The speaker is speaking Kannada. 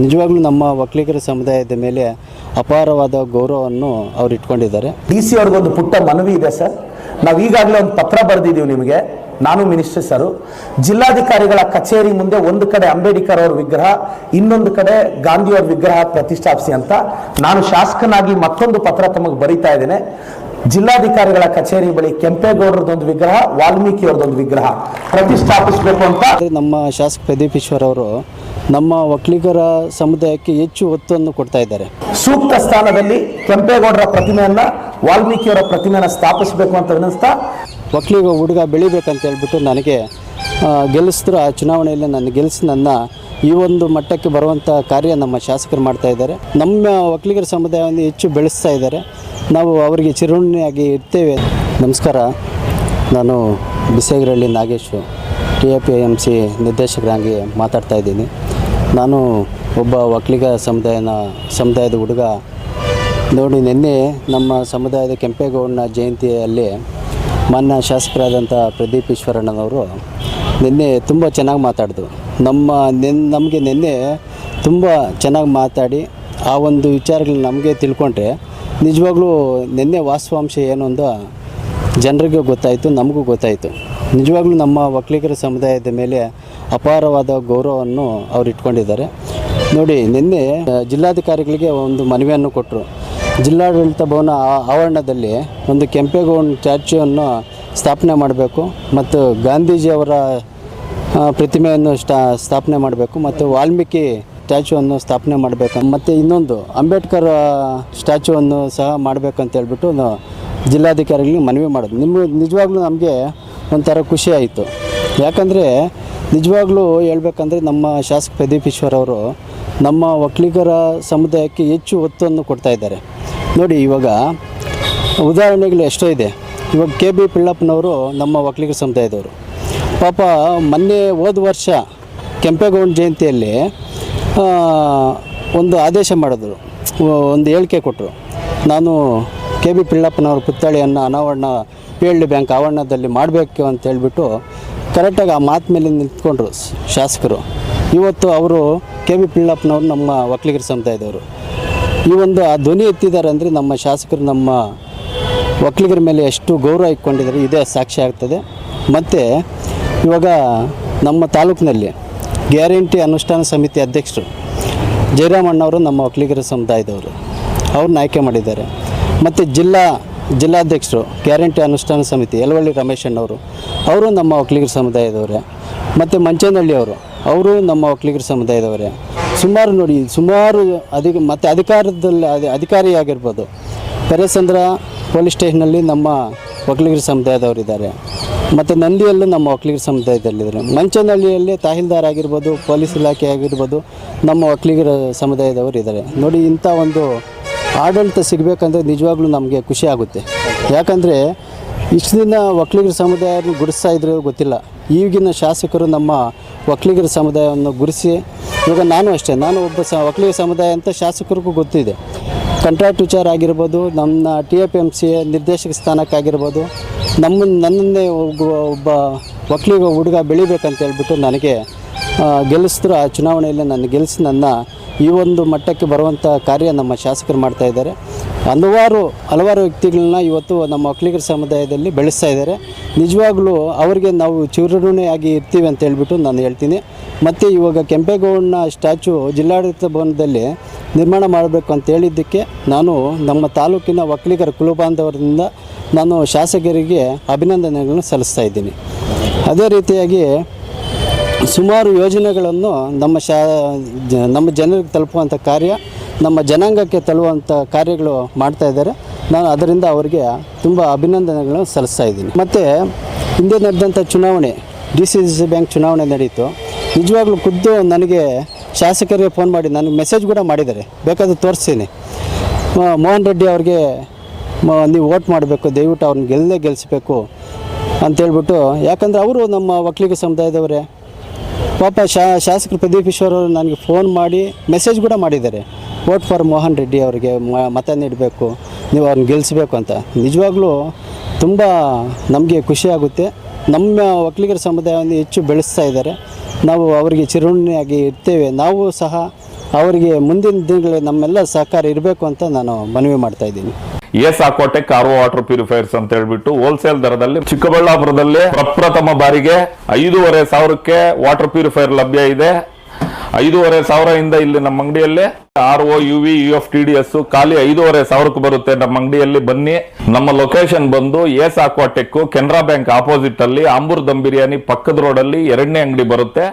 ನಿಜವಾಗ್ಲೂ ನಮ್ಮ ಒಕ್ಕಲಿಗರ ಸಮುದಾಯದ ಮೇಲೆ ಅಪಾರವಾದ ಗೌರವವನ್ನು ಅವ್ರು ಇಟ್ಕೊಂಡಿದ್ದಾರೆ. ಡಿ ಸಿ ಅವ್ರಿಗೊಂದು ಪುಟ್ಟ ಮನವಿ ಇದೆ ಸರ್. ನಾವು ಈಗಾಗಲೇ ಒಂದು ಪತ್ರ ಬರೆದಿದ್ದೀವಿ ನಿಮಗೆ. ನಾನು ಮಿನಿಸ್ಟರ್ ಸರು. ಜಿಲ್ಲಾಧಿಕಾರಿಗಳ ಕಚೇರಿ ಮುಂದೆ ಒಂದು ಕಡೆ ಅಂಬೇಡ್ಕರ್ ಅವ್ರ ವಿಗ್ರಹ ಇನ್ನೊಂದು ಕಡೆ ಗಾಂಧಿಯವ್ರ ವಿಗ್ರಹ ಪ್ರತಿಷ್ಠಾಪಿಸಿ ಅಂತ ನಾನು ಶಾಸಕನಾಗಿ ಮತ್ತೊಂದು ಪತ್ರ ತಮಗೆ ಬರೀತಾ ಇದ್ದೇನೆ. ಜಿಲ್ಲಾಧಿಕಾರಿಗಳ ಕಚೇರಿ ಬಳಿ ಕೆಂಪೇಗೌಡರದೊಂದು ವಿಗ್ರಹ ವಾಲ್ಮೀಕಿ ಒಂದು ವಿಗ್ರಹ ಪ್ರತಿಷ್ಠಾಪಿಸಬೇಕು ಅಂತ. ನಮ್ಮ ಶಾಸಕ ಪ್ರದೀಪ್ ಈಶ್ವರ್ ಅವರು ನಮ್ಮ ಒಕ್ಕಲಿಗರ ಸಮುದಾಯಕ್ಕೆ ಹೆಚ್ಚು ಒತ್ತನ್ನು ಕೊಡ್ತಾ ಇದ್ದಾರೆ. ಸೂಕ್ತ ಸ್ಥಾನದಲ್ಲಿ ಕೆಂಪೇಗೌಡರ ಪ್ರತಿಮೆಯನ್ನ ವಾಲ್ಮೀಕಿಯವರ ಪ್ರತಿಮೆಯನ್ನ ಸ್ಥಾಪಿಸಬೇಕು ಅಂತ ಅನ್ನಿಸ್ತಾ ಒಕ್ಕಲಿಗ ಹುಡುಗ ಬೆಳಿಬೇಕಂತ ಹೇಳ್ಬಿಟ್ಟು ನನಗೆ ಗೆಲ್ಲಿಸಿದ್ರು. ಆ ಚುನಾವಣೆಯಲ್ಲಿ ನನ್ನ ಗೆಲ್ಲಿಸಿ ನನ್ನ ಈ ಒಂದು ಮಟ್ಟಕ್ಕೆ ಬರುವಂಥ ಕಾರ್ಯ ನಮ್ಮ ಶಾಸಕರು ಮಾಡ್ತಾ ಇದ್ದಾರೆ. ನಮ್ಮ ಒಕ್ಕಲಿಗರ ಸಮುದಾಯವನ್ನು ಹೆಚ್ಚು ಬೆಳೆಸ್ತಾ ಇದ್ದಾರೆ. ನಾವು ಅವರಿಗೆ ಚಿರುಣಿಯಾಗಿ ಇರ್ತೇವೆ. ನಮಸ್ಕಾರ. ನಾನು Bisegarahalli Nagesh T A P M C ನಿರ್ದೇಶಕರಾಗಿ ಮಾತಾಡ್ತಾ ಇದ್ದೀನಿ. ನಾನು ಒಬ್ಬ ಒಕ್ಕಲಿಗ ಸಮುದಾಯನ, ಸಮುದಾಯದ ಹುಡುಗ. ನೋಡಿ, ನಿನ್ನೆ ನಮ್ಮ ಸಮುದಾಯದ ಕೆಂಪೇಗೌಡನ ಜಯಂತಿಯಲ್ಲಿ ಮಾನ್ಯ ಶಾಸಕರಾದಂಥ ಪ್ರದೀಪ್ ಈಶ್ವರಣ್ಣನವರು ನಿನ್ನೆ ತುಂಬ ಚೆನ್ನಾಗಿ ಮಾತಾಡಿದ್ರು. ನಮ್ಮ ನಿನ್, ನಮಗೆ ನಿನ್ನೆ ತುಂಬ ಚೆನ್ನಾಗಿ ಮಾತಾಡಿ ಆ ಒಂದು ವಿಚಾರಗಳನ್ನ ನಮಗೆ ತಿಳ್ಕೊಂಡ್ರೆ ನಿಜವಾಗ್ಲೂ ನಿನ್ನೆ ವಾಸ್ತವಾಂಶ ಏನು ಅಂತ ಜನರಿಗೆ ಗೊತ್ತಾಯಿತು, ನಮಗೂ ಗೊತ್ತಾಯಿತು. ನಿಜವಾಗ್ಲೂ ನಮ್ಮ ಒಕ್ಕಲಿಗರ ಸಮುದಾಯದ ಮೇಲೆ ಅಪಾರವಾದ ಗೌರವವನ್ನು ಅವ್ರು ಇಟ್ಕೊಂಡಿದ್ದಾರೆ. ನೋಡಿ, ನಿನ್ನೆ ಜಿಲ್ಲಾಧಿಕಾರಿಗಳಿಗೆ ಒಂದು ಮನವಿಯನ್ನು ಕೊಟ್ಟರು ಜಿಲ್ಲಾಡಳಿತ ಭವನ ಆವರಣದಲ್ಲಿ ಒಂದು ಕೆಂಪೇಗೌಡ ಸ್ಟ್ಯಾಚ್ಯೂವನ್ನು ಸ್ಥಾಪನೆ ಮಾಡಬೇಕು ಮತ್ತು ಗಾಂಧೀಜಿಯವರ ಪ್ರತಿಮೆಯನ್ನು ಸ್ಟಾ, ಸ್ಥಾಪನೆ ಮಾಡಬೇಕು ಮತ್ತು ವಾಲ್ಮೀಕಿ ಸ್ಟ್ಯಾಚ್ಯೂವನ್ನು ಸ್ಥಾಪನೆ ಮಾಡಬೇಕು ಮತ್ತು ಇನ್ನೊಂದು, ಅಂಬೇಡ್ಕರ್ ಸ್ಟ್ಯಾಚ್ಯೂವನ್ನು ಸಹ ಮಾಡಬೇಕಂತ ಹೇಳ್ಬಿಟ್ಟು ಜಿಲ್ಲಾಧಿಕಾರಿಗಳಿಗೆ ಮನವಿ ಮಾಡೋದು ನಿಮ್ಮ ನಿಜವಾಗ್ಲೂ ನಮಗೆ ಒಂಥರ ಖುಷಿ ಆಯಿತು. ಯಾಕಂದರೆ ನಿಜವಾಗ್ಲೂ ಹೇಳ್ಬೇಕಂದ್ರೆ ನಮ್ಮ ಶಾಸಕ ಪ್ರದೀಪ್ ಈಶ್ವರ್ ಅವರು ನಮ್ಮ ಒಕ್ಕಲಿಗರ ಸಮುದಾಯಕ್ಕೆ ಹೆಚ್ಚು ಒತ್ತನ್ನು ಕೊಡ್ತಾ ಇದ್ದಾರೆ. ನೋಡಿ, ಇವಾಗ ಉದಾಹರಣೆಗಳು ಎಷ್ಟೋ ಇದೆ. ಇವಾಗ ಕೆ ಬಿ ಪಿಳ್ಳಪ್ಪನವರು ನಮ್ಮ ಒಕ್ಕಲಿಗರ ಸಮುದಾಯದವರು. ಪಾಪ ಮೊನ್ನೆ ಹೋದ ವರ್ಷ ಕೆಂಪೇಗೌಡ ಜಯಂತಿಯಲ್ಲಿ ಒಂದು ಆದೇಶ ಮಾಡಿದ್ರು. ಒಂದು ಹೇಳಿಕೆ ಕೊಟ್ಟರು ನಾನು ಕೆ ಬಿ ಪಿಳ್ಳಪ್ಪನವ್ರ ಪುತ್ಥಳಿಯನ್ನು ಅನಾವರಣ ಪಿ ಎಲ್ ಡಿ ಬ್ಯಾಂಕ್ ಆವರಣದಲ್ಲಿ ಮಾಡಬೇಕು ಅಂತ ಹೇಳಿಬಿಟ್ಟು ಕರೆಕ್ಟಾಗಿ ಆ ಮಾತು ಮೇಲೆ ನಿಂತ್ಕೊಂಡ್ರು ಶಾಸಕರು. ಇವತ್ತು ಅವರು ಕೆ ಬಿ ಪಿಳ್ಳಪ್ಪನವರು ನಮ್ಮ ಒಕ್ಕಲಿಗರ ಸಮುದಾಯದವರು. ಈ ಒಂದು ಆ ಧ್ವನಿ ಎತ್ತಿದ್ದಾರೆ ಅಂದರೆ ನಮ್ಮ ಶಾಸಕರು ನಮ್ಮ ಒಕ್ಕಲಿಗರ ಮೇಲೆ ಎಷ್ಟು ಗೌರವ ಇಟ್ಕೊಂಡಿದ್ದಾರೆ, ಇದೇ ಸಾಕ್ಷಿ ಆಗ್ತದೆ. ಮತ್ತು ಇವಾಗ ನಮ್ಮ ತಾಲೂಕಿನಲ್ಲಿ ಗ್ಯಾರಂಟಿ ಅನುಷ್ಠಾನ ಸಮಿತಿ ಅಧ್ಯಕ್ಷರು ಜಯರಾಮಣ್ಣವರು ನಮ್ಮ ಒಕ್ಕಲಿಗರ ಸಮುದಾಯದವರು. ಅವ್ರನ್ನ ಆಯ್ಕೆ ಮಾಡಿದ್ದಾರೆ. ಮತ್ತು ಜಿಲ್ಲಾ ಜಿಲ್ಲಾಧ್ಯಕ್ಷರು, ಗ್ಯಾರಂಟಿ ಅನುಷ್ಠಾನ ಸಮಿತಿ, ಯಲವಳ್ಳಿ ರಮೇಶಣ್ಣವರು ಅವರು ನಮ್ಮ ಒಕ್ಕಲಿಗರ ಸಮುದಾಯದವರೇ. ಮತ್ತು ಮಂಚೇನಹಳ್ಳಿಯವರು ಅವರು ನಮ್ಮ ಒಕ್ಕಲಿಗರ ಸಮುದಾಯದವರೇ. ಸುಮಾರು ನೋಡಿ, ಸುಮಾರು ಅಧಿಕ, ಮತ್ತು ಅಧಿಕಾರದಲ್ಲಿ, ಅಧಿ, ಅಧಿಕಾರಿಯಾಗಿರ್ಬೋದು. ಪೆರೇಸಂದ್ರ ಪೊಲೀಸ್ ಸ್ಟೇಷನಲ್ಲಿ ನಮ್ಮ ಒಕ್ಕಲಿಗರ ಸಮುದಾಯದವರಿದ್ದಾರೆ. ಮತ್ತು ನಂದಿಯಲ್ಲೂ ನಮ್ಮ ಒಕ್ಕಲಿಗರ ಸಮುದಾಯದಲ್ಲಿದ್ದಾರೆ ಮಂಚನಹಳ್ಳಿಯಲ್ಲಿ ತಹಸೀಲ್ದಾರ್ ಆಗಿರ್ಬೋದು, ಪೊಲೀಸ್ ಇಲಾಖೆ ಆಗಿರ್ಬೋದು, ನಮ್ಮ ಒಕ್ಕಲಿಗರ ಸಮುದಾಯದವರು ಇದ್ದಾರೆ. ನೋಡಿ, ಇಂಥ ಒಂದು ಆಡಳಿತ ಸಿಗಬೇಕಂದ್ರೆ ನಿಜವಾಗ್ಲೂ ನಮಗೆ ಖುಷಿ ಆಗುತ್ತೆ. ಯಾಕಂದರೆ, ಇಷ್ಟು ದಿನ ಒಕ್ಕಲಿಗರ ಸಮುದಾಯವನ್ನು ಗುಡಿಸ್ತಾ ಇದ್ರು ಗೊತ್ತಿಲ್ಲ. ಈಗಿನ ಶಾಸಕರು ನಮ್ಮ ಒಕ್ಕಲಿಗರ ಸಮುದಾಯವನ್ನು ಗುರುಸಿ ಇವಾಗ ನಾನು ಅಷ್ಟೇ, ನಾನು ಒಬ್ಬ ಸ ಒಕ್ಕಲಿಗರ ಸಮುದಾಯ ಅಂತ ಶಾಸಕರಿಗೂ ಗೊತ್ತಿದೆ. ಕಂಟ್ರಾಕ್ಟ್ ವಿಚಾರ ಆಗಿರ್ಬೋದು, ನಮ್ಮ T A P M C ನಿರ್ದೇಶಕ ಸ್ಥಾನಕ್ಕಾಗಿರ್ಬೋದು ನಮ್ಮನ್ನು ನನ್ನನ್ನೇ ಒಬ್ಬ ಒಬ್ಬ ಒಕ್ಕಲಿಗ ಹುಡುಗ ಬೆಳಿಬೇಕಂತ ಹೇಳ್ಬಿಟ್ಟು ನನಗೆ ಗೆಲ್ಲಿಸಿದ್ರು ಆ ಚುನಾವಣೆಯಲ್ಲಿ ನನ್ನ ಗೆಲ್ಲಿಸಿ ನನ್ನ ಈ ಒಂದು ಮಟ್ಟಕ್ಕೆ ಬರುವಂಥ ಕಾರ್ಯ ನಮ್ಮ ಶಾಸಕರು ಮಾಡ್ತಾ ಇದ್ದಾರೆ. ಹಲವಾರು ಹಲವಾರು ವ್ಯಕ್ತಿಗಳನ್ನ ಇವತ್ತು ನಮ್ಮ ಒಕ್ಕಲಿಗರ ಸಮುದಾಯದಲ್ಲಿ ಬೆಳೆಸ್ತಾ ಇದ್ದಾರೆ. ನಿಜವಾಗ್ಲೂ ಅವರಿಗೆ ನಾವು ಚಿರಋಣಿಯಾಗಿ ಇರ್ತೀವಿ ಅಂತ ಹೇಳ್ಬಿಟ್ಟು ನಾನು ಹೇಳ್ತೀನಿ. ಮತ್ತು ಇವಾಗ ಕೆಂಪೇಗೌಡನ ಸ್ಟ್ಯಾಚು ಜಿಲ್ಲಾಡಳಿತ ಭವನದಲ್ಲಿ ನಿರ್ಮಾಣ ಮಾಡಬೇಕು ಅಂತ ಹೇಳಿದ್ದಕ್ಕೆ ನಾನು ನಮ್ಮ ತಾಲೂಕಿನ ಒಕ್ಕಲಿಗರ ಕುಲಬಾಂಧವರಿಂದ ನಾನು ಶಾಸಕರಿಗೆ ಅಭಿನಂದನೆಗಳನ್ನು ಸಲ್ಲಿಸ್ತಾ ಇದ್ದೀನಿ. ಅದೇ ರೀತಿಯಾಗಿ ಸುಮಾರು ಯೋಜನೆಗಳನ್ನು ನಮ್ಮ ಶಾ ನಮ್ಮ ಜನರಿಗೆ ತಲುಪುವಂಥ ಕಾರ್ಯ, ನಮ್ಮ ಜನಾಂಗಕ್ಕೆ ತಲುಪುವಂಥ ಕಾರ್ಯಗಳು ಮಾಡ್ತಾ ಇದ್ದಾರೆ. ನಾನು ಅದರಿಂದ ಅವರಿಗೆ ತುಂಬ ಅಭಿನಂದನೆಗಳನ್ನು ಸಲ್ಲಿಸ್ತಾ ಇದ್ದೀನಿ. ಮತ್ತು ಹಿಂದೆ ನಡೆದಂಥ ಚುನಾವಣೆ, ಡಿ ಸಿ ಸಿ ಬ್ಯಾಂಕ್ ಚುನಾವಣೆ ನಡೀತು. ನಿಜವಾಗ್ಲೂ ಖುದ್ದು ನನಗೆ ಶಾಸಕರಿಗೆ ಫೋನ್ ಮಾಡಿ, ನನಗೆ ಮೆಸೇಜ್ ಕೂಡ ಮಾಡಿದ್ದಾರೆ. ಬೇಕಾದ್ರೆ ತೋರಿಸ್ತೀನಿ. ಮೋಹನ್ ರೆಡ್ಡಿ ಅವ್ರಿಗೆ ನೀವು ವೋಟ್ ಮಾಡಬೇಕು, ದಯವಿಟ್ಟು ಅವ್ರನ್ನ ಗೆಲ್ಲದೆ ಗೆಲ್ಲಿಸ್ಬೇಕು ಅಂತೇಳ್ಬಿಟ್ಟು ಯಾಕಂದರೆ ಅವರು ನಮ್ಮ ಒಕ್ಕಲಿಗ ಸಮುದಾಯದವರೇ. ಪಾಪ ಶಾ, ಶಾಸಕರು ಪ್ರದೀಪ್ ಈಶ್ವರ್ ಅವರು ನನಗೆ ಫೋನ್ ಮಾಡಿ ಮೆಸೇಜ್ ಕೂಡ ಮಾಡಿದ್ದಾರೆ. ವೋಟ್ ಫಾರ್ ಮೋಹನ್ ರೆಡ್ಡಿ ಅವರಿಗೆ ಮತ ನೀಡಬೇಕು, ನೀವು ಅವ್ರನ್ನ ಗೆಲ್ಲಿಸ್ಬೇಕು ಅಂತ. ನಿಜವಾಗ್ಲೂ ತುಂಬ ನಮಗೆ ಖುಷಿಯಾಗುತ್ತೆ ನಮ್ಮ ಒಕ್ಕಲಿಗರ ಸಮುದಾಯವನ್ನು ಹೆಚ್ಚು ಬೆಳೆಸ್ತಾ ಇದ್ದಾರೆ. ನಾವು ಅವರಿಗೆ ಚಿರುಣಿಯಾಗಿ ಇರ್ತೇವೆ. ನಾವು ಸಹ ಅವರಿಗೆ ಮುಂದಿನ ದಿನಗಳಲ್ಲಿ ನಮ್ಮೆಲ್ಲ ಸಹಕಾರ ಇರಬೇಕು ಅಂತ ನಾನು ಮನವಿ ಮಾಡ್ತಾ ಇದ್ದೀನಿ. S Aquatech R water purifiers ಅಂತ ಹೇಳ್ಬಿಟ್ಟು ಹೋಲ್ಸೇಲ್ ದರದಲ್ಲಿ ಚಿಕ್ಕಬಳ್ಳಾಪುರದಲ್ಲಿ ಪ್ರಪ್ರಥಮ ಬಾರಿಗೆ ಐದೂವರೆ ಸಾವಿರಕ್ಕೆ ವಾಟರ್ ಪ್ಯೂರಿಫೈರ್ ಲಭ್ಯ ಇದೆ. ಐದೂವರೆ ಸಾವಿರದಿಂದ ಇಲ್ಲಿ ನಮ್ಮ ಅಂಗಡಿಯಲ್ಲಿ R O U V U F T D S ಖಾಲಿ ಐದೂವರೆ ಸಾವಿರಕ್ಕೆ ಬರುತ್ತೆ. ನಮ್ಮ ಅಂಗಡಿಯಲ್ಲಿ ಬನ್ನಿ. ನಮ್ಮ ಲೊಕೇಶನ್ ಬಂದು S Aquatech Canara bank opposite ಅಲ್ಲಿ ಆಂಬೂರ್ ದಮ್ ಬಿರಿಯಾನಿ ಪಕ್ಕದ ರೋಡ್ ಅಲ್ಲಿ ಎರಡನೇ ಅಂಗಡಿ ಬರುತ್ತೆ.